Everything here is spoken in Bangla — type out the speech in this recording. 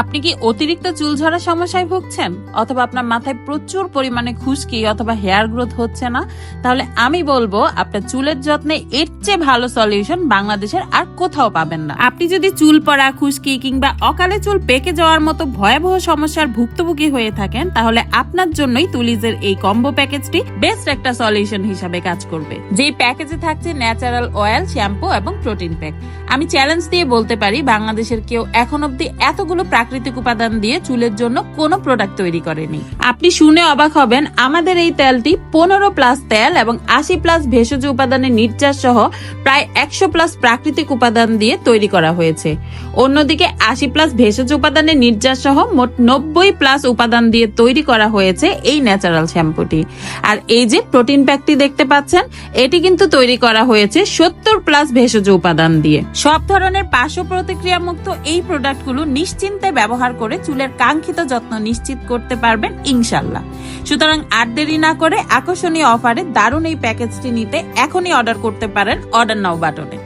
আপনি কি অতিরিক্ত চুল ঝরার সমস্যায় ভুগছেন? অথবা আপনার মাথায় প্রচুর পরিমাণে খুশকি অথবা হেয়ার গ্রোথ হচ্ছে না? তাহলে আমি বলব, আপনার চুলের যত্নে এর চেয়ে ভালো সলিউশন বাংলাদেশের আর কোথাও পাবেন না। আপনি যদি চুল পড়া, খুশকি কিংবা অকালে চুল পেকে যাওয়ার মতো ভয়াবহ সমস্যার ভুক্তভোগী হয়ে থাকেন, তাহলে আপনার জন্যই তুলিজের এই কম্বো প্যাকেজটি বেস্ট একটা সলিউশন হিসাবে কাজ করবে। যেই প্যাকেজে থাকছে ন্যাচারাল অয়েল শ্যাম্পু এবং প্রোটিন প্যাক আমি চ্যালেঞ্জ দিয়ে বলতে পারি, বাংলাদেশের কেউ এখন অব্দি এতগুলো প্রাকৃতিক উপাদান দিয়ে চুলের জন্য কোনো প্রোডাক্ট তৈরি করেনি। আপনি শুনে অবাক হবেন, আমাদের এই তেলটি পনেরো প্লাস তেল এবং আশি প্লাস ভেষজ উপাদানের নির্যাস সহ প্রায় একশো প্লাস প্রাকৃতিক উপাদান দিয়ে তৈরি করা হয়েছে। অন্যদিকে আশি প্লাস ভেষজ উপাদানের নির্যাস সহ মোট নব্বই প্লাস উপাদান দিয়ে তৈরি করা হয়েছে এই ন্যাচারাল শ্যাম্পুটি। আর এই যে প্রোটিন প্যাকটি দেখতে পাচ্ছেন, এটি কিন্তু তৈরি করা হয়েছে সত্তর প্লাস ভেষজ উপাদান দিয়ে। সব ধরনের পার্শ্ব প্রতিক্রিয়া মুক্ত এই প্রোডাক্টগুলো নিশ্চিন্তে ব্যবহার করে চুলের কাঙ্ক্ষিত যত্ন নিশ্চিত করতে পারবেন ইনশাল্লাহ। সুতরাং আর দেরি না করে আকর্ষণীয় অফারে দারুণ এই প্যাকেজটি নিতে এখনই অর্ডার করতে পারেন অর্ডার নাও বাটনে।